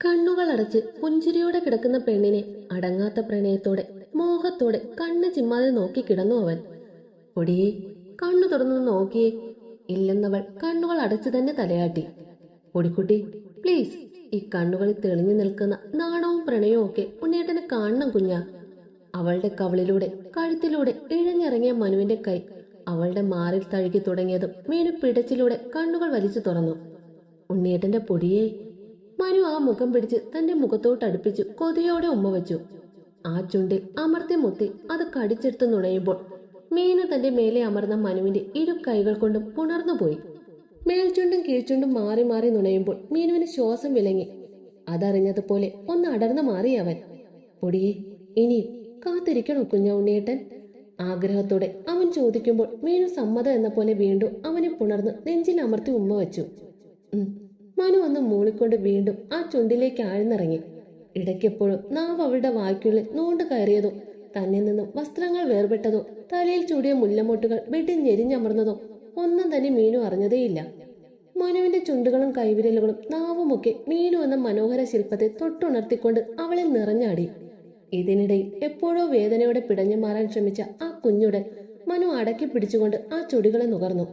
കണ്ണുകൾ അടച്ച് പുഞ്ചിരിയോടെ കിടക്കുന്ന പെണ്ണിനെ അടങ്ങാത്ത പ്രണയത്തോടെ മോഹത്തോടെ കണ്ണ് ചിമ്മാതെ നോക്കി കിടന്നു അവൻ. പൊടിയെ കണ്ണു തുറന്നു നോക്കിയേ. ഇല്ലെന്നവൾ കണ്ണുകൾ അടച്ചു തന്നെ തലയാട്ടി. പൊടിക്കുട്ടി പ്ലീസ് ഈ കണ്ണുകളിൽ തെളിഞ്ഞു നിൽക്കുന്ന നാണവും പ്രണയവും ഒക്കെ ഉണ്ണേട്ടനെ കാണണം കുഞ്ഞ. അവളുടെ കവളിലൂടെ കഴുത്തിലൂടെ ഇഴഞ്ഞിറങ്ങിയ മനുവിന്റെ കൈ അവളുടെ മാറിൽ തഴുകി തുടങ്ങിയതും മീനു പിടച്ചിലൂടെ കണ്ണുകൾ വലിച്ചു തുറന്നു. ഉണ്ണിയേട്ടന്റെ പൊടിയെ മനു ആ മുഖം പിടിച്ച് തന്റെ മുഖത്തോട്ട് അടുപ്പിച്ചു. കൊതിയോടെ ഉമ്മ വെച്ചു. ആ ചുണ്ടിൽ അമർത്തി മുത്തി അത് കടിച്ചെടുത്ത് നുണയുമ്പോൾ മീന തന്റെ മേലെ അമർന്ന മനുവിന്റെ ഇരു കൈകൾ കൊണ്ടും പുണർന്നുപോയി മേൽചുണ്ടും കീഴ്ചുണ്ടും മാറി മാറി നുണയുമ്പോൾ മീനുവിന് ശ്വാസം വിലങ്ങി. അതറിഞ്ഞതുപോലെ ഒന്ന് അടർന്നു മാറി അവൻ. പൊടിയെ ഇനിയും കാത്തിരിക്കണോ കുഞ്ഞ ഉണ്ണിയേട്ടൻ ആഗ്രഹത്തോടെ അവൻ ചോദിക്കുമ്പോൾ മീനു സമ്മതം എന്ന പോലെ വീണ്ടും അവനെ പുണർന്ന് നെഞ്ചിൽ അമർത്തി ഉമ്മ വെച്ചു. മനു ഒന്ന് മൂളിക്കൊണ്ട് വീണ്ടും ആ ചുണ്ടിലേക്ക് ആഴ്ന്നിറങ്ങി. ഇടയ്ക്കെപ്പോഴും നാവ് അവളുടെ വായ്ക്കുള്ളിൽ നൂണ്ട് കയറിയതോ തന്നിൽ നിന്നും വസ്ത്രങ്ങൾ വേർപെട്ടതോ തലയിൽ ചൂടിയ മുല്ലമൊട്ടുകൾ വെട്ടി ഞെരിഞ്ഞമർന്നതോ ഒന്നും തന്നെ മീനു അറിഞ്ഞതേയില്ല. മനുവിന്റെ ചുണ്ടുകളും കൈവിരലുകളും നാവുമൊക്കെ മീനു എന്ന മനോഹര ശില്പത്തെ തൊട്ടുണർത്തിക്കൊണ്ട് അവളിൽ നിറഞ്ഞാടി. ഇതിനിടയിൽ എപ്പോഴോ വേദനയോടെ പിടഞ്ഞു മാറാൻ ശ്രമിച്ച ആ കുഞ്ഞുടൻ മനു അടക്കി പിടിച്ചുകൊണ്ട് ആ ചുടികളെ നുകർന്നു.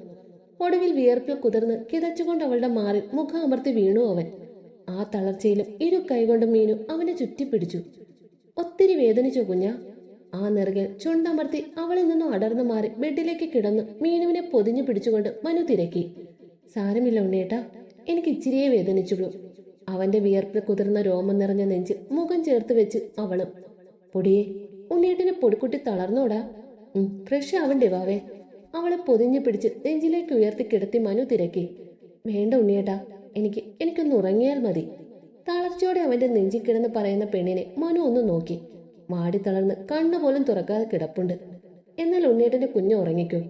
ഒടുവിൽ വിയർപ്പിൽ കുതിർന്ന് കിതച്ചുകൊണ്ട് അവളുടെ മാറിൽ മുഖം അമർത്തി വീണു അവൻ. ആ തളർച്ചയിലും ഇരു കൈകൊണ്ട് മീനു അവനെ ചുറ്റിപ്പിടിച്ചു. ഒത്തിരി വേദനിച്ചു കുഞ്ഞ. ആ നെറുകിൽ ചുണ്ടമർത്തി അവളിൽ നിന്നും അടർന്നു മാറി ബെഡിലേക്ക് കിടന്നു മീനുവിനെ പൊതിഞ്ഞു പിടിച്ചുകൊണ്ട് മനു തിരക്കി. സാരമില്ല ഉണ്ണേട്ടാ എനിക്ക് ഇച്ചിരിയെ വേദനിച്ചുള്ളൂ. അവന്റെ വിയർപ്പിൽ കുതിർന്ന രോമം നിറഞ്ഞ നെഞ്ചിൽ മുഖം ചേർത്ത് വെച്ച് അവളും പൊടിയെ ഉണ്ണിയേട്ടനെ പൊടിക്കുട്ടി തളർന്നോടാ. ഫ്രഷ് ആവണ്ടേ വാവേ. അവളെ പൊതിഞ്ഞു പിടിച്ച് നെഞ്ചിലേക്ക് ഉയർത്തി കിടത്തി മനു തിരക്കി. വേണ്ട ഉണ്ണിയേട്ടാ എനിക്ക് എനിക്കൊന്ന് ഉറങ്ങിയാൽ മതി. തളർച്ചയോടെ അവന്റെ നെഞ്ചിൽ കിടന്ന് പറയുന്ന പെണ്ണിനെ മനു ഒന്ന് നോക്കി. മാടി തളർന്ന് കണ്ണു പോലും തുറക്കാതെ കിടപ്പുണ്ട്. എന്നാൽ ഉണ്ണിയേട്ടന്റെ കുഞ്ഞ് ഉറങ്ങിക്കോ.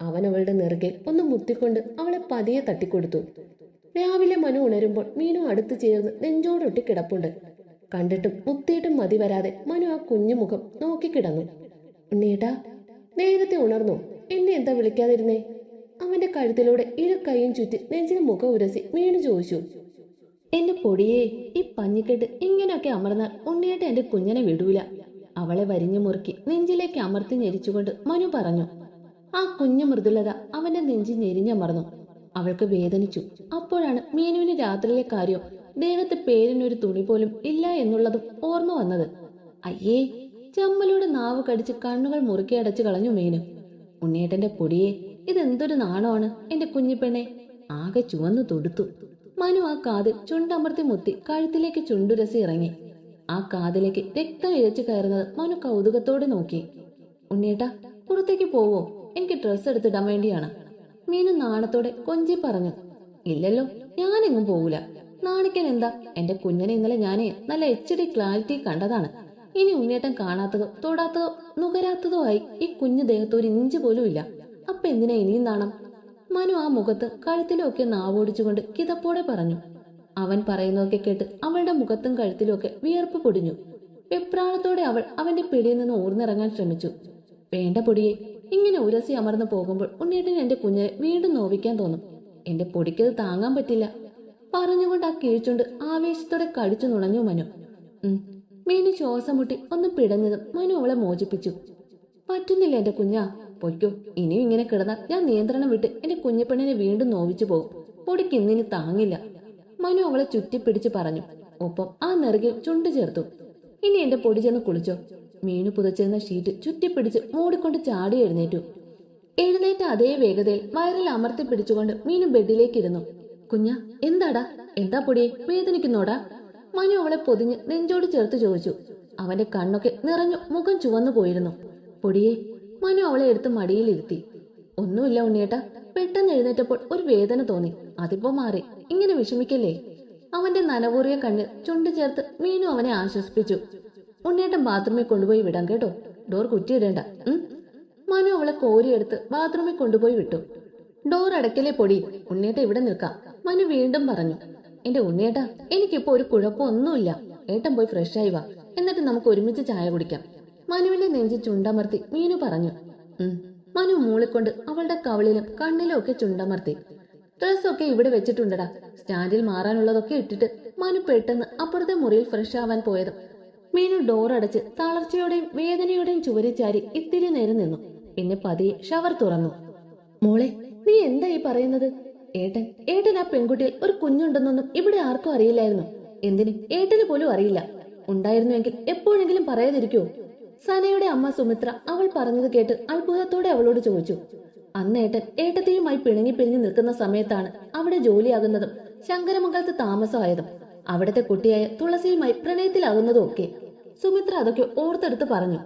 അവൻ അവളുടെ നെറുകിൽ ഒന്ന് മുത്തിക്കൊണ്ട് അവളെ പതിയെ തട്ടിക്കൊടുത്തു. രാവിലെ മനു ഉണരുമ്പോൾ മീനു അടുത്ത് ചേർന്ന് നെഞ്ചോടൊട്ടി കിടപ്പുണ്ട്. കണ്ടിട്ടും മുത്തിയിട്ടും മതി വരാതെ മനു ആ കുഞ്ഞു മുഖം നോക്കിക്കിടന്നു ഉണ്ണിയേട്ടാ നേരത്തെ ഉണർന്നു? എന്നെ എന്താ വിളിക്കാതിരുന്നേ? അവന്റെ കഴുത്തിലൂടെ ഇരു കൈയും ചുറ്റി നെഞ്ചിന് മുഖം ഉരസി മീനു ചോദിച്ചു. എന്റെ പൊടിയെ ഈ പഞ്ഞിക്കെട്ട് ഇങ്ങനെയൊക്കെ അമർന്നാൽ ഉണ്ണിയേട്ട എന്റെ കുഞ്ഞിനെ വിടൂല. അവളെ വരിഞ്ഞു മുറുക്കി നെഞ്ചിലേക്ക് അമർത്തി ഞെരിച്ചുകൊണ്ട് മനു പറഞ്ഞു. ആ കുഞ്ഞു മൃദുലത അവന്റെ നെഞ്ചി ഞെരിഞ്ഞമർന്നു. അവൾക്ക് വേദനിച്ചു. അപ്പോഴാണ് മീനുവിന് രാത്രിയിലെ കാര്യം ദൈവത്തെ പേരിനൊരു തുണി പോലും ഇല്ല എന്നുള്ളതും ഓർമ്മ വന്നത്. അയ്യേ ചമ്മലൂടെ നാവ് കടിച്ച് കണ്ണുകൾ മുറുക്കി അടച്ചു കളഞ്ഞു മീനു. ഉണ്ണിയേട്ടന്റെ പൊടിയെ ഇതെന്തൊരു നാണമാണ് എന്റെ കുഞ്ഞിപ്പെണ്ണെ ആകെ ചുവന്നു തൊടുത്തു. മനു ആ കാതിൽ ചുണ്ടമർത്തി മുത്തി കഴുത്തിലേക്ക് ചുണ്ടുരസി ഇറങ്ങി. ആ കാതിലേക്ക് രക്തം ഇഴച്ചു കയറുന്നത് മനു കൗതുകത്തോടെ നോക്കി. ഉണ്ണിയേട്ടാ പുറത്തേക്ക് പോവോ? എനിക്ക് ഡ്രസ്സ് എടുത്തിടാൻ വേണ്ടിയാണ്. മീനു നാണത്തോടെ കൊഞ്ചി പറഞ്ഞു. ഇല്ലല്ലോ ഞാനെങ്ങും പോവൂല. നാണിക്കാൻ എന്താ എന്റെ കുഞ്ഞിനെ ഇന്നലെ ഞാനേ നല്ല എച്ച് ഡി ക്ലാരിറ്റി കണ്ടതാണ്. ഇനി ഉണ്ണിയേട്ടൻ കാണാത്തതോ തൊടാത്തതോ നുകരാത്തതോ ആയി ഈ കുഞ്ഞു ദേഹത്ത് ഒരു ഇഞ്ച് പോലും ഇല്ല. അപ്പൊ എന്തിനാ ഇനിയും നാണം? മനു ആ മുഖത്ത് കഴുത്തിലും ഒക്കെ നാവോടിച്ചുകൊണ്ട് കിതപ്പോടെ പറഞ്ഞു. അവൻ പറയുന്നതൊക്കെ കേട്ട് അവളുടെ മുഖത്തും കഴുത്തിലും ഒക്കെ വിയർപ്പ് പൊടിഞ്ഞു. വെപ്രാളത്തോടെ അവൾ അവന്റെ പിടിയിൽ നിന്ന് ഊർന്നിറങ്ങാൻ ശ്രമിച്ചു. വേണ്ട പൊടിയെ ഇങ്ങനെ ഉരസി അമർന്നു പോകുമ്പോൾ ഉണ്ണിയേട്ടൻ എന്റെ കുഞ്ഞിനെ വീണ്ടും നോവിക്കാൻ തോന്നും. എന്റെ പൊടിക്കത് താങ്ങാൻ പറ്റില്ല. പറഞ്ഞുകൊണ്ട് ആ കീഴ്ച്ചുണ്ട് ആവേശത്തോടെ കടിച്ചു നുണഞ്ഞു മനു. മീനു ശ്വാസം മുട്ടി ഒന്ന് പിടഞ്ഞതും മനു അവളെ മോചിപ്പിച്ചു. പറ്റുന്നില്ല എന്റെ കുഞ്ഞാ. പൊയ്ക്കോ ഇനിയും ഇങ്ങനെ കിടന്നാൽ ഞാൻ നിയന്ത്രണം വിട്ട് എന്റെ കുഞ്ഞപ്പെണ്ണിനെ വീണ്ടും നോവിച്ചു പോകും. പൊടിക്ക് ഇന്നിനി താങ്ങില്ല. മനു അവളെ ചുറ്റിപ്പിടിച്ച് പറഞ്ഞു. ഒപ്പം ആ നെറുകിൽ ചുണ്ടു ചേർത്തു. ഇനി എന്റെ പൊടി ചെന്ന് കുളിച്ചോ. മീനു പുതച്ചിരുന്ന ഷീറ്റ് ചുറ്റിപ്പിടിച്ച് മൂടിക്കൊണ്ട് ചാടി എഴുന്നേറ്റു. എഴുന്നേറ്റ അതേ വേഗതയിൽ വയറിൽ അമർത്തി പിടിച്ചുകൊണ്ട് മീനു ബെഡിലേക്ക് ഇരുന്നു കുഞ്ഞ എന്താടാ? എന്താ പൊടിയെ വേദനിക്കുന്നോടാ? മനു അവളെ പൊതിഞ്ഞ് നെഞ്ചോട് ചേർത്ത് ചോദിച്ചു. അവന്റെ കണ്ണൊക്കെ നിറഞ്ഞു മുഖം ചുവന്നു പോയിരുന്നു. പൊടിയെ മനു അവളെ എടുത്ത് മടിയിലിരുത്തി ഒന്നുമില്ല ഉണ്ണിയേട്ടാ പെട്ടെന്ന് എഴുന്നേറ്റപ്പോൾ ഒരു വേദന തോന്നി. അതിപ്പോ മാറി. ഇങ്ങനെ വിഷമിക്കല്ലേ? അവന്റെ നനവൂറിയ കണ്ണിൽ ചുണ്ടു ചേർത്ത് മീനു അവനെ ആശ്വസിപ്പിച്ചു. ഉണ്ണിയേട്ടൻ ബാത്റൂമിൽ കൊണ്ടുപോയി വിടാം കേട്ടോ. ഡോർ കുറ്റിയിടേണ്ട. മനു അവളെ കോരിയെടുത്ത് ബാത്റൂമിൽ കൊണ്ടുപോയി വിട്ടു. ഡോർ അടയ്ക്കലേ പൊടി? ഉണ്ണിയേട്ട ഇവിടെ നിൽക്കാം. മനു വീണ്ടും പറഞ്ഞു. എന്റെ ഉണ്ണിയേട്ടാ എനിക്കിപ്പോ ഒരു കുഴപ്പമൊന്നുമില്ല. ഏട്ടൻ പോയി ഫ്രഷ് ആയി വാ. എന്നിട്ട് നമുക്ക് ഒരുമിച്ച് ചായ കുടിക്കാം. മനുവിന്റെ നെഞ്ചി ചുണ്ടമർത്തി മീനു പറഞ്ഞു. മനു മൂളിക്കൊണ്ട് അവളുടെ കവളിലും കണ്ണിലും ഒക്കെ ചുണ്ടമർത്തി. ഡ്രസ്സൊക്കെ ഇവിടെ വെച്ചിട്ടുണ്ടടാ. സ്റ്റാൻഡിൽ മാറാനുള്ളതൊക്കെ ഇട്ടിട്ട് മനു പെട്ടെന്ന് അപ്പുറത്തെ മുറിയിൽ ഫ്രഷ് ആവാൻ പോയതും. മീനു ഡോർ അടച്ച് തളർച്ചയോടെയും വേദനയോടെയും ചുവരി ചാരി ഇത്തിരി നേരം നിന്നു. പിന്നെ പതിയെ ഷവർ തുറന്നു. മോളെ നീ എന്താ ഈ പറയുന്നത്? ഏട്ടൻ. ഏട്ടൻ ആ പെൺകുട്ടിയിൽ ഒരു കുഞ്ഞുണ്ടെന്നൊന്നും ഇവിടെ ആർക്കും അറിയില്ലായിരുന്നു. എന്തിന്? ഏട്ടന് പോലും അറിയില്ല. ഉണ്ടായിരുന്നുവെങ്കിൽ എപ്പോഴെങ്കിലും പറയാതിരിക്കോ സനയുടെ അമ്മ സുമിത്ര അവൾ പറഞ്ഞത് കേട്ട് അത്ഭുതത്തോടെ അവളോട് ചോദിച്ചു. അന്ന് ഏട്ടൻ ഏട്ടത്തെയുമായി പിണങ്ങി പിരിഞ്ഞു നിൽക്കുന്ന സമയത്താണ് അവിടെ ജോലിയാകുന്നതും ശങ്കരമംഗലത്ത് താമസമായതും. അവിടുത്തെ കുട്ടിയായ തുളസിയുമായി പ്രണയത്തിലാകുന്നതും ഒക്കെ. സുമിത്ര അതൊക്കെ ഓർത്തെടുത്ത് പറഞ്ഞു.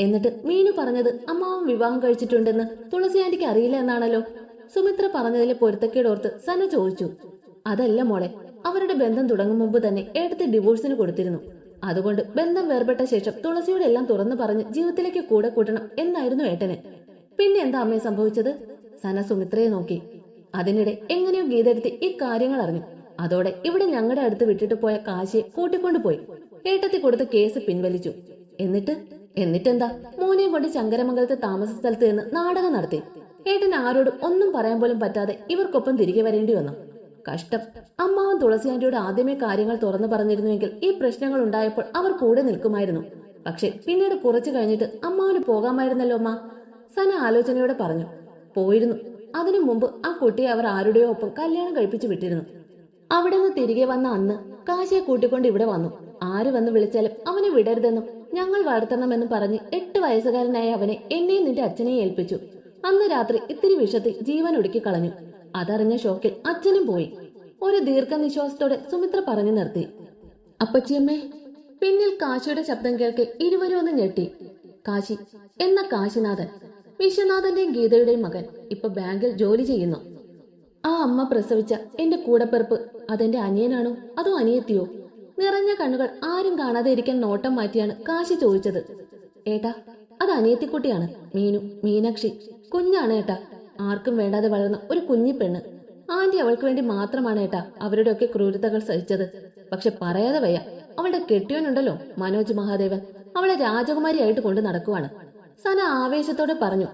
എന്നിട്ട് മീനു പറഞ്ഞത് അമ്മാവൻ വിവാഹം കഴിച്ചിട്ടുണ്ടെന്ന് തുളസി ആന്റിക്ക് അറിയില്ല എന്നാണല്ലോ? സുമിത്ര പറഞ്ഞതിലെ പൊരുത്തക്കേടോർത്ത് സന ചോദിച്ചു. അതല്ല മോളെ അവരുടെ ബന്ധം തുടങ്ങും മുമ്പ് തന്നെ ഏടത്തെ ഡിവോഴ്സിന് കൊടുത്തിരുന്നു. അതുകൊണ്ട് ബന്ധം വേർപെട്ട ശേഷം തുളസിയോട് എല്ലാം തുറന്നു പറഞ്ഞ് ജീവിതത്തിലേക്ക് കൂടെ കൂട്ടണം എന്നായിരുന്നു ഏട്ടന്. പിന്നെ എന്താ അമ്മയെ സംഭവിച്ചത്? സന സുമിത്രയെ നോക്കി. അതിനിടെ എങ്ങനെയോ ഗീതെടുത്ത് ഈ കാര്യങ്ങൾ അറിഞ്ഞു. അതോടെ ഇവിടെ ഞങ്ങളുടെ അടുത്ത് വിട്ടിട്ട് പോയ കാശിയെ കൂട്ടിക്കൊണ്ടുപോയി. ഏട്ടത്തി കൊടുത്ത കേസ് പിൻവലിച്ചു. എന്നിട്ട്? എന്നിട്ടെന്താ? മോനെയും കൊണ്ട് ശങ്കരമംഗലത്തെ താമസ സ്ഥലത്ത് നിന്ന് നാടകം നടത്തി. ഏട്ടൻ ആരോടും ഒന്നും പറയാൻ പോലും പറ്റാതെ ഇവർക്കൊപ്പം തിരികെ വരേണ്ടി വന്നു. കഷ്ടം. അമ്മാവൻ തുളസി ആന്റിയോട് ആദ്യമേ കാര്യങ്ങൾ തുറന്നു പറഞ്ഞിരുന്നുവെങ്കിൽ ഈ പ്രശ്നങ്ങൾ ഉണ്ടായപ്പോൾ അവർ കൂടെ നിൽക്കുമായിരുന്നു. പക്ഷെ പിന്നീട് കുറച്ചു കഴിഞ്ഞിട്ട് അമ്മാവന് പോകാമായിരുന്നല്ലോ അമ്മ. സന ആലോചനയോടെ പറഞ്ഞു. പോയിരുന്നു. അതിനു മുമ്പ് ആ കുട്ടിയെ അവർ ആരുടെയോ ഒപ്പം കല്യാണം കഴിപ്പിച്ചു വിട്ടിരുന്നു. അവിടെ നിന്ന് തിരികെ വന്ന അന്ന് കാശിയെ കൂട്ടിക്കൊണ്ട് ഇവിടെ വന്നു. ആര് വന്ന് വിളിച്ചാലും അവനെ വിടരുതെന്നും ഞങ്ങൾ വളർത്തണമെന്നും പറഞ്ഞ് എട്ട് വയസ്സുകാരനായ അവനെ എന്നെയും നിന്റെ അച്ഛനെയും ഏൽപ്പിച്ചു. അന്ന് രാത്രി ഇത്തിരി വിഷത്തിൽ ജീവൻ ഒടുക്കി കളഞ്ഞു. അതറിഞ്ഞ ഷോക്കിൽ അച്ഛനും പോയി. ഒരു ദീർഘനിശ്വാസത്തോടെ സുമിത്ര പറഞ്ഞു നിർത്തി. അപ്പച്ചിയമ്മേ പിന്നിൽ കാശിയുടെ ശബ്ദം കേൾക്കെ ഇരുവരും ഒന്ന് ഞെട്ടി. കാശി എന്ന കാശിനാഥൻ. വിശ്വനാഥന്റെയും ഗീതയുടെയും മകൻ. ഇപ്പൊ ബാങ്കിൽ ജോലി ചെയ്യുന്നു. ആ അമ്മ പ്രസവിച്ച എന്റെ കൂടപ്പിറപ്പ് അതെന്റെ അനിയനാണോ? അതോ അനിയത്തിയോ? നിറഞ്ഞ കണ്ണുകൾ ആരും കാണാതെ ഇരിക്കാൻ നോട്ടം മാറ്റിയാണ് കാശി ചോദിച്ചത്. ഏട്ടാ അത് അനിയത്തിക്കുട്ടിയാണ്. മീനു മീനാക്ഷി. കുഞ്ഞാണ് ഏട്ടാ. ആർക്കും വേണ്ടാതെ വളർന്ന ഒരു കുഞ്ഞി പെണ്ണ്. ആന്റി അവൾക്ക് വേണ്ടി മാത്രമാണ് ഏട്ടാ അവരുടെയൊക്കെ ക്രൂരതകൾ സഹിച്ചത്. പക്ഷെ പറയാതെ വയ്യ. അവളുടെ കെട്ടിയോനുണ്ടല്ലോ മനോജ് മഹാദേവൻ. അവളെ രാജകുമാരിയായിട്ട് കൊണ്ട് നടക്കുവാണ്. സന ആവേശത്തോടെ പറഞ്ഞു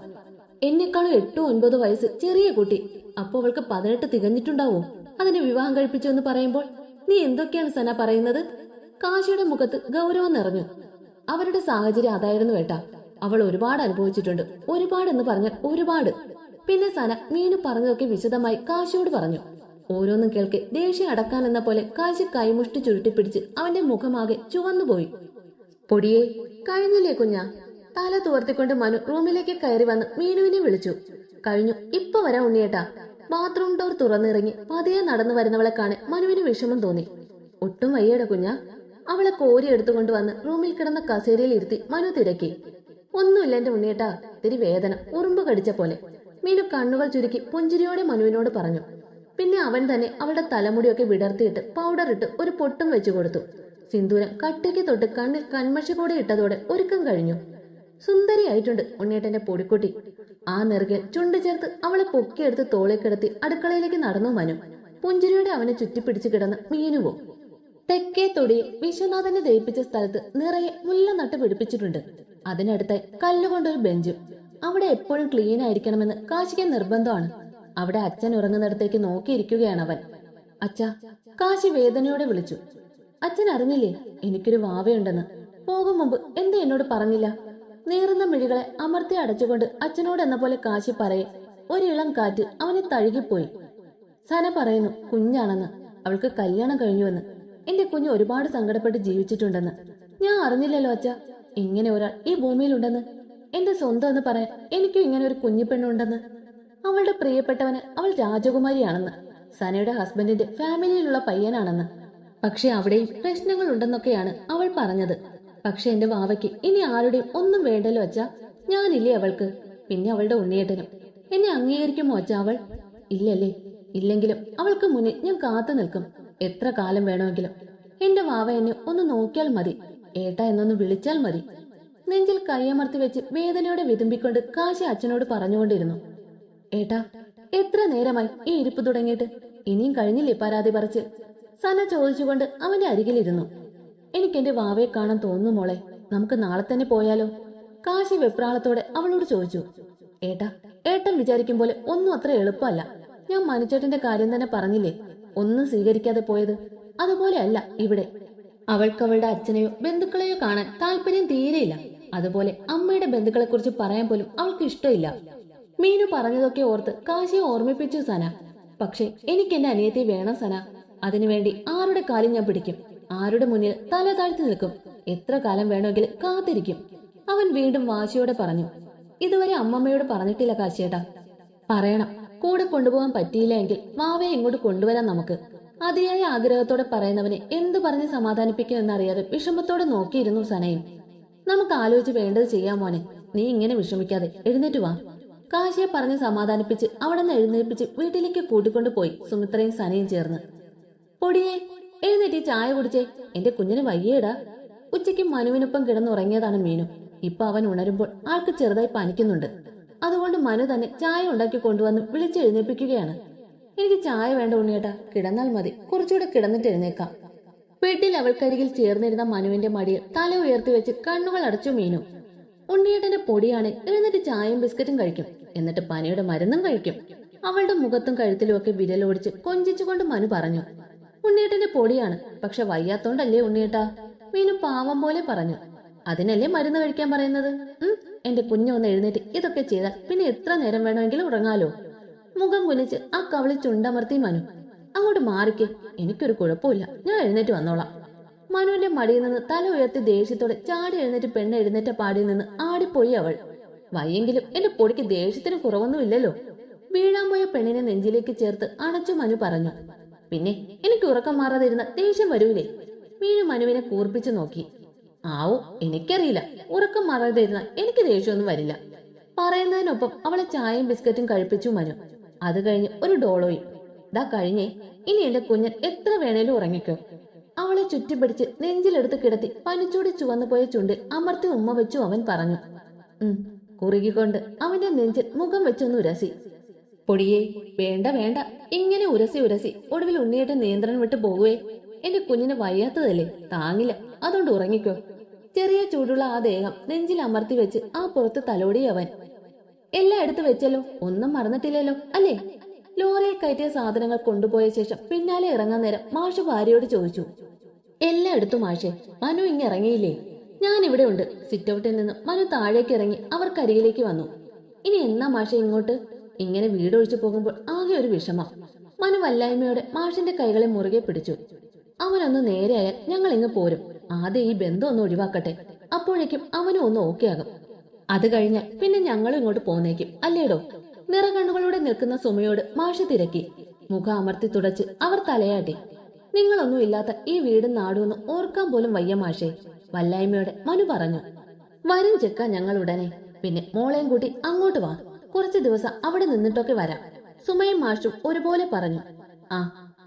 എന്നെക്കാളും എട്ടോ ഒൻപതോ വയസ്സ് ചെറിയ കുട്ടി. അപ്പൊ അവൾക്ക് പതിനെട്ട് തികഞ്ഞിട്ടുണ്ടാവോ? അതിനെ വിവാഹം കഴിപ്പിച്ചു എന്ന് പറയുമ്പോൾ? നീ എന്തൊക്കെയാണ് സന പറയുന്നത്? കാശിയുടെ മുഖത്ത് ഗൗരവം നിറഞ്ഞു. അവരുടെ സാഹചര്യം അതായിരുന്നു ഏട്ടാ. അവൾ ഒരുപാട് അനുഭവിച്ചിട്ടുണ്ട്. ഒരുപാട് എന്ന് പറഞ്ഞാൽ ഒരുപാട്. പിന്നെ സന മീനു പറഞ്ഞതൊക്കെ വിശദമായി കാശിയോട് പറഞ്ഞു. ഓരോന്നും കേൾക്കെ ദേഷ്യം അടക്കാൻ എന്ന പോലെ കാശി കൈമുഷ്ടി ചുരുട്ടിപ്പിടിച്ച് അവന്റെ മുഖമാകെ ചുവന്നുപോയി പൊടിയേ കഴിഞ്ഞില്ലേ കുഞ്ഞ? തല തുവർത്തിക്കൊണ്ട് മനു റൂമിലേക്ക് കയറി വന്ന് മീനുവിനെ വിളിച്ചു. കഴിഞ്ഞു ഇപ്പൊ വരാം ഉണ്ണിയേട്ടാ. ബാത്റൂം ഡോർ തുറന്നിറങ്ങി പതിയെ നടന്നു വരുന്നവളെ കാണെ മനുവിന് വിഷമം തോന്നി. ഒട്ടും വയ്യേട കുഞ്ഞ. അവളെ കോരി എടുത്തുകൊണ്ട് വന്ന് റൂമിൽ കിടന്ന കസേരയിൽ ഇരുത്തി മനു തിരക്കി. ഒന്നുമില്ല എന്റെ ഉണ്ണിയേട്ടാ. ഇത്തിരി വേദന. ഉറുമ്പ് കടിച്ച പോലെ. മീനു കണ്ണുകൾ ചുരുക്കി പുഞ്ചിരിയോടെ മനുവിനോട് പറഞ്ഞു. പിന്നെ അവൻ തന്നെ അവളുടെ തലമുടിയൊക്കെ വിടർത്തിയിട്ട് പൗഡർ ഇട്ട് ഒരു പൊട്ടും വെച്ചു കൊടുത്തു. സിന്ദൂരം കട്ടിക്ക് തൊട്ട് കണ്ണിൽ കൺമഷി കൂടെ ഇട്ടതോടെ ഒരുക്കം കഴിഞ്ഞു. സുന്ദരിയായിട്ടുണ്ട് ഉണ്ണിയേട്ടന്റെ പൊടിക്കുട്ടി. ആ നെറുകിൽ ചുണ്ടു ചേർത്ത് അവളെ പൊക്കിയെടുത്ത് തോളെ കിടത്തി അടുക്കളയിലേക്ക് നടന്നു മനു. പുഞ്ചിരിയുടെ അവനെ ചുറ്റിപ്പിടിച്ച് കിടന്ന് മീനുവോ തെക്കേ തൊടിയിൽ വിശ്വനാഥനെ ദയിപ്പിച്ച സ്ഥലത്ത് നിറയെ മുല്ല നട്ട് പിടിപ്പിച്ചിട്ടുണ്ട്. അതിനടുത്തായി കല്ലുകൊണ്ടൊരു ബെഞ്ചും. അവിടെ എപ്പോഴും ക്ലീൻ ആയിരിക്കണമെന്ന് കാശിക്ക് നിർബന്ധമാണ്. അവിടെ അച്ഛൻ ഉറങ്ങുന്നിടത്തേക്ക് നോക്കിയിരിക്കുകയാണ് അവൻ അച്ഛ കാശി വേദനയോടെ വിളിച്ചു. അച്ഛൻ അറിഞ്ഞില്ലേ എനിക്കൊരു വാവയുണ്ടെന്ന്. പോകും മുമ്പ് എന്താ എന്നോട് പറഞ്ഞില്ല? നേറുന്ന മിഴികളെ അമർത്തി അടച്ചുകൊണ്ട് അച്ഛനോട് എന്ന പോലെ കാശി പറയെ. ഒരിളം കാറ്റ് അവനെ തഴുകിപ്പോയി. സന പറയുന്നു കുഞ്ഞാണെന്ന്. അവൾക്ക് കല്യാണം കഴിഞ്ഞുവെന്ന്. എന്റെ കുഞ്ഞ് ഒരുപാട് സങ്കടപ്പെട്ട് ജീവിച്ചിട്ടുണ്ടെന്ന്. ഞാൻ അറിഞ്ഞില്ലല്ലോ അച്ഛ. ഇങ്ങനെ ഒരാൾ ഈ ഭൂമിയിലുണ്ടെന്ന് എന്റെ സ്വന്തം എന്ന് പറയാൻ എനിക്കും ഇങ്ങനെ ഒരു കുഞ്ഞിപ്പെണ്ണുണ്ടെന്ന്. അവളുടെ പ്രിയപ്പെട്ടവന് അവൾ രാജകുമാരിയാണെന്ന് സനയുടെ ഹസ്ബൻഡിന്റെ ഫാമിലിയിലുള്ള പയ്യനാണെന്ന്. പക്ഷെ അവിടെയും പ്രശ്നങ്ങൾ ഉണ്ടെന്നൊക്കെയാണ് അവൾ പറഞ്ഞത്. പക്ഷെ എന്റെ വാവയ്ക്ക് ഇനി ആരുടെയും ഒന്നും വേണ്ടല്ലോ അച്ഛാ. ഞാനില്ലേ അവൾക്ക്? പിന്നെ അവളുടെ ഉണ്ണിയേട്ടനും. എന്നെ അംഗീകരിക്കുമോ അച്ഛാ അവൾ? ഇല്ലല്ലേ. ഇല്ലെങ്കിലും അവൾക്ക് മുന്നിൽ ഞാൻ കാത്തു നിൽക്കും എത്ര കാലം വേണമെങ്കിലും. എന്റെ വാവ എന്നെ ഒന്ന് നോക്കിയാൽ മതി. ഏട്ടാ എന്നൊന്ന് വിളിച്ചാൽ മതി. നെഞ്ചിൽ കൈയമർത്തി വെച്ച് വേദനയോടെ വിതുമ്പിക്കൊണ്ട് കാശി അച്ഛനോട് പറഞ്ഞുകൊണ്ടിരുന്നു. ഏട്ടാ എത്ര നേരമായി ഈ ഇരിപ്പ് തുടങ്ങിയിട്ട്? ഇനിയും കഴിഞ്ഞില്ലേ പരാതി പറച്ചിൽ? സന ചോദിച്ചുകൊണ്ട് അവന്റെ അരികിലിരുന്നു. എനിക്ക് എന്റെ വാവയെ കാണാൻ തോന്നുന്നു മോളെ. നമുക്ക് നാളെ തന്നെ പോയാലോ? കാശി വെപ്രാളത്തോടെ അവളോട് ചോദിച്ചു. ഏട്ടാ ഏട്ടൻ വിചാരിക്കും പോലെ ഒന്നും അത്ര എളുപ്പമല്ല. ഞാൻ മനുച്ചേട്ടന്റെ കാര്യം തന്നെ പറഞ്ഞില്ലേ? ഒന്നും സ്വീകരിക്കാതെ പോയത്? അതുപോലെയല്ല ഇവിടെ. അവൾക്ക് അവളുടെ അച്ഛനെയോ ബന്ധുക്കളെയോ കാണാൻ താല്പര്യം തീരെയില്ല. അതുപോലെ അമ്മയുടെ ബന്ധുക്കളെ കുറിച്ച് പറയാൻ പോലും അവൾക്ക് ഇഷ്ടമില്ല. മീനു പറഞ്ഞതൊക്കെ ഓർത്ത് കാശിയെ ഓർമ്മിപ്പിച്ചു സന. പക്ഷെ എനിക്ക് എന്റെ അനിയത്തി വേണം സന. അതിനുവേണ്ടി ആരുടെ കാലിൽ ഞാൻ പിടിക്കും? ആരുടെ മുന്നിൽ തല താഴ്ത്തി നിൽക്കും? എത്ര കാലം വേണമെങ്കിലും കാത്തിരിക്കും? അവൻ വീണ്ടും വാശിയോടെ പറഞ്ഞു. ഇതുവരെ അമ്മമ്മയോട് പറഞ്ഞിട്ടില്ല കാശിയേട്ടാ. പറയണം. കൂടെ കൊണ്ടുപോകാൻ പറ്റിയില്ല എങ്കിൽ മാവയെ ഇങ്ങോട്ട് കൊണ്ടുവരാം നമുക്ക്. അതിയായ ആഗ്രഹത്തോടെ പറയുന്നവനെ എന്തു പറഞ്ഞ് സമാധാനിപ്പിക്കും എന്നറിയാതെ വിഷമത്തോടെ നോക്കിയിരുന്നു സനയും. നമുക്ക് ആലോചിച്ച് വേണ്ടത് ചെയ്യാൻ മോനെ. നീ ഇങ്ങനെ വിഷമിക്കാതെ എഴുന്നേറ്റ് വാ. കാശിയെ പറഞ്ഞ് സമാധാനിപ്പിച്ച് അവിടെ നിന്ന് എഴുന്നേൽപ്പിച്ച് വീട്ടിലേക്ക് കൂട്ടിക്കൊണ്ടു പോയി സുമിത്രയും സനയും ചേർന്ന്. പൊടിയെ എഴുന്നേറ്റ് ചായ കുടിച്ചേ. എന്റെ കുഞ്ഞിന് വയ്യേടാ. ഉച്ചയ്ക്ക് മനുവിനൊപ്പം കിടന്നുറങ്ങിയതാണ് മീനു. ഇപ്പൊ അവൻ ഉണരുമ്പോൾ ആൾക്ക് ചെറുതായി പനിക്കുന്നുണ്ട്. അതുകൊണ്ട് മനു തന്നെ ചായ ഉണ്ടാക്കി കൊണ്ടുവന്ന് വിളിച്ചെഴുന്നേൽപ്പിക്കുകയാണ് എനിക്ക് ചായ വേണ്ട ഉണ്ണിയേട്ടാ. കിടന്നാൽ മതി. കുറച്ചുകൂടെ കിടന്നിട്ട് എഴുന്നേക്കാം. വീട്ടിൽ അവൾക്കരികിൽ ചേർന്നിരുന്ന മനുവിന്റെ മടിയിൽ തല ഉയർത്തി വെച്ച് കണ്ണുകൾ അടച്ചു മീനു. ഉണ്ണിയേട്ടന്റെ പൊടിയാണ് എഴുന്നേറ്റ് ചായയും ബിസ്ക്കറ്റും കഴിക്കും. എന്നിട്ട് പനിയുടെ മരുന്നും കഴിക്കും. അവളുടെ മുഖത്തും കഴുത്തിലും ഒക്കെ വിരലോടിച്ച് കൊഞ്ചിച്ചുകൊണ്ട് മനു പറഞ്ഞു. ഉണ്ണിയേട്ടന്റെ പൊടിയാണ്. പക്ഷെ വയ്യാത്തോണ്ടല്ലേ ഉണ്ണിയേട്ടാ? മീനു പാവം പോലെ പറഞ്ഞു. അതിനല്ലേ മരുന്ന് കഴിക്കാൻ പറയുന്നത്? ഉം? എന്റെ കുഞ്ഞൊന്ന് എഴുന്നേറ്റ് ഇതൊക്കെ ചെയ്താൽ പിന്നെ എത്ര നേരം വേണമെങ്കിലും ഉറങ്ങാലോ? മുഖം കുനിച്ച് ആ കവളി ചുണ്ടമർത്തി മനു. അങ്ങോട്ട് മാറിക്കേ എനിക്കൊരു കുഴപ്പമില്ല. ഞാൻ എഴുന്നേറ്റ് വന്നോളാം. മനുവിന്റെ മടിയിൽ നിന്ന് തല ഉയർത്തി ദേഷ്യത്തോടെ ചാടി എഴുന്നേറ്റ് പെണ്ണ് എഴുന്നേറ്റ പാടിയിൽ നിന്ന് ആടിപ്പോയി അവൾ. വയ്യെങ്കിലും എന്റെ പൊടിക്ക് ദേഷ്യത്തിന് കുറവൊന്നുമില്ലല്ലോ. വീഴാൻ പോയ പെണ്ണിനെ നെഞ്ചിലേക്ക് ചേർത്ത് അണച്ചു മനു പറഞ്ഞു. പിന്നെ എനിക്ക് ഉറക്കം മാറാതിരുന്ന ദേഷ്യം വരൂലേ? വീഴു മനുവിനെ കൂർപ്പിച്ചു നോക്കി. ആവോ എനിക്കറിയില്ല. ഉറക്കം മാറാതെ ഇരുന്ന എനിക്ക് ദേഷ്യമൊന്നും വരില്ല. പറയുന്നതിനൊപ്പം അവളെ ചായയും ബിസ്ക്കറ്റും കഴിപ്പിച്ചു മനു. അത് കഴിഞ്ഞ് ഒരു ഡോളോയും. ദാ കഴിഞ്ഞേ ഇനി എന്റെ കുഞ്ഞൻ എത്ര വേണേലും ഉറങ്ങിക്കോ. അവളെ ചുറ്റിപ്പിടിച്ച് നെഞ്ചിലെടുത്ത് കിടത്തി പനിച്ചൂടി ചുവന്നു പോയ ചുണ്ടിൽ അമർത്തി ഉമ്മ വെച്ചു അവൻ പറഞ്ഞു. ഉം കുറുകിക്കൊണ്ട് അവന്റെ നെഞ്ചിൽ മുഖം വെച്ചൊന്ന് ഉരസി. പൊടിയേ വേണ്ട വേണ്ട ഇങ്ങനെ ഉരസി ഉരസി. ഒടുവിൽ ഉണ്ണിയേട്ട് നിയന്ത്രണം വിട്ട് പോകുവേ എന്റെ കുഞ്ഞിന് വയ്യാത്തതല്ലേ? താങ്ങില്ല. അതുകൊണ്ട് ഉറങ്ങിക്കോ. ചെറിയ ചൂടുള്ള ആ ദേഹം നെഞ്ചിൽ അമർത്തി വെച്ച് ആ പുറത്ത് തലോടി അവൻ. എല്ലാം എടുത്തു വെച്ചല്ലോ. ഒന്നും മറന്നിട്ടില്ലല്ലോ അല്ലേ? ലോറിയിൽ കയറ്റിയ സാധനങ്ങൾ കൊണ്ടുപോയ ശേഷം പിന്നാലെ ഇറങ്ങാൻ നേരം മാഷ് ഭാര്യയോട് ചോദിച്ചു. എല്ലാം എടുത്തു മാഷെ മനു ഇങ്ങ് ഇറങ്ങിയില്ലേ? ഞാൻ ഇവിടെ ഉണ്ട്. സിറ്റൗട്ടിൽ നിന്ന് മനു താഴേക്ക് ഇറങ്ങി അവർ അവർക്കരികിലേക്ക് വന്നു. ഇനി എന്നാ മാഷെ ഇങ്ങോട്ട്? ഇങ്ങനെ വീടൊഴിച്ചു പോകുമ്പോൾ ആകെ ഒരു വിഷമം. മനു വല്ലായ്മയോടെ മാഷിന്റെ കൈകളെ മുറുകെ പിടിച്ചു. അവനൊന്ന് നേരെയായാൽ ഞങ്ങൾ ഇങ്ങ് പോരും. ആദ്യം ഈ ബന്ധം ഒന്ന് ഒഴിവാക്കട്ടെ. അപ്പോഴേക്കും അവനും ഒന്ന് ഓക്കെ ആകും അത് കഴിഞ്ഞാൽ പിന്നെ ഞങ്ങളും ഇങ്ങോട്ട് പോന്നേക്കും. അല്ലേടോ? നിറകണ്ണുകളോടെ നിൽക്കുന്ന സുമയോട് മാഷ് തിരക്കി. മുഖം അമർത്തി തുടച്ച് അവർ തലയാട്ടി. നിങ്ങളൊന്നും ഇല്ലാത്ത ഈ വീടും നാടും ഒന്ന് ഓർക്കാൻ പോലും വയ്യ മാഷേ വല്ലായ്മയോടെ മനു പറഞ്ഞു. വരും ചെക്ക ഞങ്ങൾ ഉടനെ. പിന്നെ മോളെയും കൂട്ടി അങ്ങോട്ട് വാ. കുറച്ച് ദിവസം അവിടെ നിന്നിട്ടൊക്കെ വരാം. സുമയും മാഷും ഒരുപോലെ പറഞ്ഞു. ആ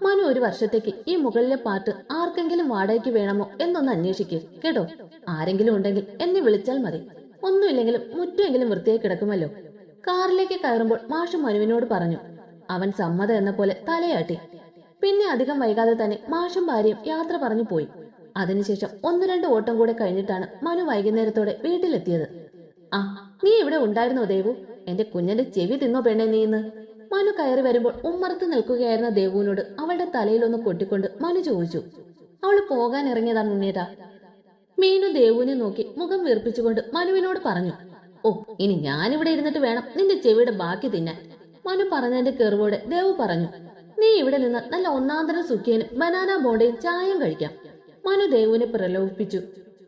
മനു ഒരു വർഷത്തേക്ക് ഈ മുകളിലെ പാട്ട് ആർക്കെങ്കിലും വാടകയ്ക്ക് വേണമോ എന്നൊന്ന് അന്വേഷിക്കും കേട്ടോ? ആരെങ്കിലും ഉണ്ടെങ്കിൽ എന്നെ വിളിച്ചാൽ മതി. ഒന്നുമില്ലെങ്കിലും മുറ്റുമെങ്കിലും വൃത്തിയായി കിടക്കുമല്ലോ. കാറിലേക്ക് കയറുമ്പോൾ മാഷ് മനുവിനോട് പറഞ്ഞു അവൻ സമ്മതം എന്ന പോലെ തലയാട്ടി. പിന്നെ അധികം വൈകാതെ തന്നെ മാഷും ഭാര്യയും യാത്ര പറഞ്ഞു പോയി. അതിനുശേഷം ഒന്നു രണ്ട് ഓട്ടം കൂടെ കഴിഞ്ഞിട്ടാണ് മനു വൈകുന്നേരത്തോടെ വീട്ടിലെത്തിയത്. ആ നീ ഇവിടെ ഉണ്ടായിരുന്നോ ദേവു? എന്റെ കുഞ്ഞന്റെ ചെവി തിന്നോ പെണ്ണെ നീ ഇന്ന്? മനു കയറി വരുമ്പോൾ ഉമ്മറത്ത് നിൽക്കുകയായിരുന്ന ദേവുവിനോട് അവളുടെ തലയിലൊന്ന് കൊട്ടിക്കൊണ്ട് മനു ചോദിച്ചു അവൾ പോകാൻ ഇറങ്ങിയതാണ് ഉണ്ണീട്ടാ മീനു ദേവുവിനെ നോക്കി മുഖം വീർപ്പിച്ചുകൊണ്ട് മനുവിനോട് പറഞ്ഞു ഓ ഇനി ഞാനിവിടെ ഇരുന്നിട്ട് വേണം നിന്റെ ചെവിയുടെ ബാക്കി തിന്നാൻ. മനു പറഞ്ഞതിന്റെ കെറിവോടെ ദേവു പറഞ്ഞു നീ ഇവിടെ നിന്ന് നല്ല ഒന്നാന്തരം സുഖിയനും ബനാന ബോണ്ടയും ചായയും കഴിക്കാം. മനു ദേവുവിനെ പ്രലോഭിപ്പിച്ചു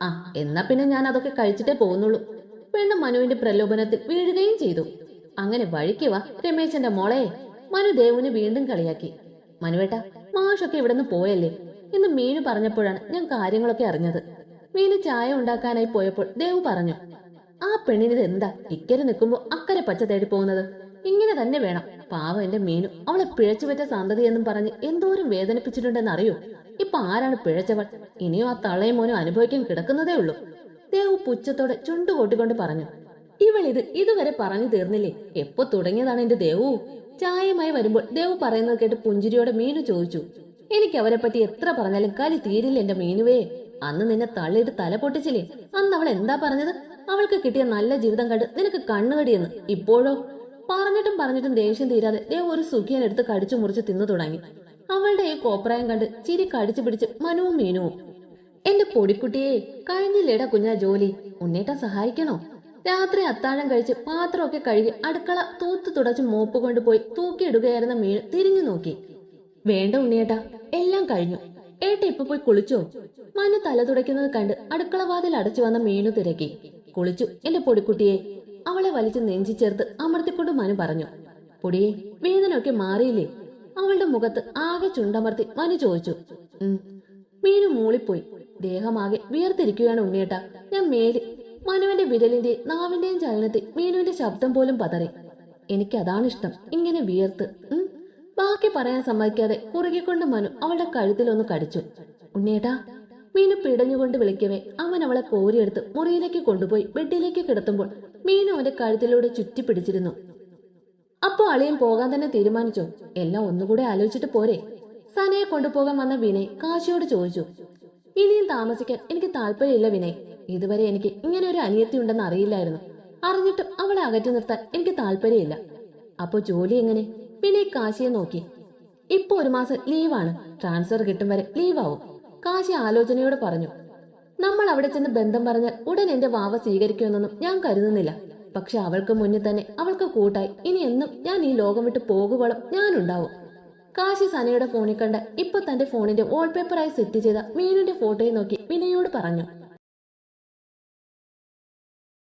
ആ എന്നാ പിന്നെ ഞാൻ അതൊക്കെ കഴിച്ചിട്ടേ പോകുന്നുള്ളൂ. പെണ്ണ് മനുവിന്റെ പ്രലോഭനത്തിൽ വീഴുകയും ചെയ്തു അങ്ങനെ വഴിക്ക് വാ രമേശന്റെ മോളെ. മനു ദേവുവിനെ വീണ്ടും കളിയാക്കി മനുവേട്ട മാഷൊക്കെ ഇവിടുന്ന് പോയല്ലേ? ഇന്ന് മീനു പറഞ്ഞപ്പോഴാണ് ഞാൻ കാര്യങ്ങളൊക്കെ അറിഞ്ഞത്. മീനു ചായ ഉണ്ടാക്കാനായി പോയപ്പോൾ ദേവു പറഞ്ഞു ആ പെണ്ണിനിത് എന്താ? ഇക്കരെ നിൽക്കുമ്പോ അക്കരെ പച്ച തേടി പോകുന്നത്? ഇങ്ങനെ തന്നെ വേണം. പാവ എന്റെ മീനു. അവളെ പിഴച്ചുപറ്റ സന്തതി എന്നും പറഞ്ഞ് എന്തോരം വേദനിപ്പിച്ചിട്ടുണ്ടെന്ന് അറിയോ ഇപ്പൊ ആരാണ് പിഴച്ചവൾ? ഇനിയും ആ തള്ളയും മോനും അനുഭവിക്കാൻ കിടക്കുന്നതേ ഉള്ളൂ. ദേവു പുച്ഛത്തോടെ ചുണ്ടുകൊട്ടിക്കൊണ്ട് പറഞ്ഞു ഇവൾ ഇത് ഇതുവരെ പറഞ്ഞു തീർന്നില്ലേ? എപ്പോ തുടങ്ങിയതാണ് എന്റെ ദേവു? ചായമായി വരുമ്പോൾ ദേവു പറയുന്നത് കേട്ട് പുഞ്ചിരിയോടെ മീനു ചോദിച്ചു എനിക്ക് അവരെ പറ്റി എത്ര പറഞ്ഞാലും കലി തീരില്ല എന്റെ മീനുവേ. അന്ന് നിന്നെ തള്ളിയിട്ട് തല പൊട്ടിച്ചില്ലേ? അന്ന് അവൾ എന്താ പറഞ്ഞത്? അവൾക്ക് കിട്ടിയ നല്ല ജീവിതം കണ്ട് നിനക്ക് കണ്ണുകടിയെന്ന് ഇപ്പോഴോ? പറഞ്ഞിട്ടും പറഞ്ഞിട്ടും ദേഷ്യം തീരാതെ ദേ ഒരു സുഖിയൻ എടുത്ത് കടിച്ചു മുറിച്ച് തിന്നു തുടങ്ങി. അവളുടെ ഈ കോപ്രായം കണ്ട് ചിരി കടിച്ചു പിടിച്ച് മനുവും മീനുവും. എന്റെ പൊടിക്കുട്ടിയെ കഴിഞ്ഞില്ലേടാ കുഞ്ഞാ ജോലി. ഉണ്ണേട്ടാ സഹായിക്കണോ? രാത്രി അത്താഴം കഴിച്ച് പാത്രമൊക്കെ കഴുകി അടുക്കള തൂത്ത് തുടച്ച് മോപ്പ് കൊണ്ടുപോയി തൂക്കിയിടുകയായിരുന്ന മീൻ തിരിഞ്ഞു നോക്കി. വേണ്ട ഉണ്ണിയേട്ടാ എല്ലാം കഴിഞ്ഞു. ഏട്ട ഇപ്പൊ പോയി കുളിച്ചോ? മനു തല തുടയ്ക്കുന്നത് കണ്ട് അടുക്കളവാതിൽ അടച്ചു വന്ന മീനു തിരക്കി. കുളിച്ചു എന്റെ പൊടിക്കുട്ടിയെ. അവളെ വലിച്ചു നെഞ്ചി ചേർത്ത് അമർത്തിക്കൊണ്ട് മനു പറഞ്ഞു പൊടിയെ വേദനയൊക്കെ മാറിയില്ലേ? അവളുടെ മുഖത്ത് ആകെ ചുണ്ടമർത്തി മനു ചോദിച്ചു മീനു മൂളിപ്പോയി ദേഹമാകെ വിയർത്തിരിക്കുകയാണ് ഉണ്ണിയേട്ട. ഞാൻ മേൽ മനുവിന്റെ വിരലിന്റെയും നാവിന്റെയും ചലനത്തിൽ മീനുവിന്റെ ശബ്ദം പോലും പതറി. എനിക്ക് അതാണ് ഇഷ്ടം ഇങ്ങനെ വിയർത്ത് ഉം. ബാക്കി പറയാൻ സമ്മതിക്കാതെ കുറുകിക്കൊണ്ട് മനു അവളുടെ കഴുത്തിലൊന്ന് കടിച്ചു. ഉണ്ണിയേട്ടാ മീനു പിടഞ്ഞുകൊണ്ട് വിളിക്കവേ. അവൻ അവളെ കോരിയെടുത്ത് മുറിയിലേക്ക് കൊണ്ടുപോയി ബെഡിലേക്ക് കിടത്തുമ്പോൾ മീനു അവന്റെ കഴുത്തിലൂടെ ചുറ്റി പിടിച്ചിരുന്നു. അപ്പോ അളിയൻ പോകാൻ തന്നെ തീരുമാനിച്ചോ? എല്ലാം ഒന്നുകൂടെ ആലോചിച്ചിട്ട് പോരെ. സനയെ കൊണ്ടുപോകാൻ വന്ന വിനയ് കാശിയോട് ചോദിച്ചു. ഇനിയും താമസിക്കാൻ എനിക്ക് താല്പര്യമില്ല വിനയ്. ഇതുവരെ എനിക്ക് ഇങ്ങനെ ഒരു അനിയത്തി ഉണ്ടെന്ന് അറിയില്ലായിരുന്നു. അറിഞ്ഞിട്ടും അവളെ അകറ്റി നിർത്താൻ എനിക്ക് താല്പര്യമില്ല. അപ്പോ ജോലി എങ്ങനെ? വിനയ് കാശിയെ നോക്കി. ഇപ്പൊ ഒരു മാസം ലീവാണ്. ട്രാൻസ്ഫർ കിട്ടും വരെ ലീവാവും. കാശി ആലോചനയോട് പറഞ്ഞു. നമ്മൾ അവിടെ ചെന്ന് ബന്ധം പറഞ്ഞാൽ ഉടൻ എന്റെ വാവ സ്വീകരിക്കുമെന്നൊന്നും ഞാൻ കരുതുന്നില്ല. പക്ഷെ അവൾക്ക് മുന്നിൽ തന്നെ അവൾക്ക് കൂട്ടായി. ഇനി എന്നും ഞാൻ ഈ ലോകം വിട്ട് പോകുവോളം ഞാനുണ്ടാവും. കാശി സനയുടെ ഫോണിൽ കണ്ട ഇപ്പൊ തന്റെ ഫോണിന്റെ വാൾപേപ്പറായി സെറ്റ് ചെയ്ത മീനുന്റെ ഫോട്ടോയെ നോക്കി വിനയോട് പറഞ്ഞു.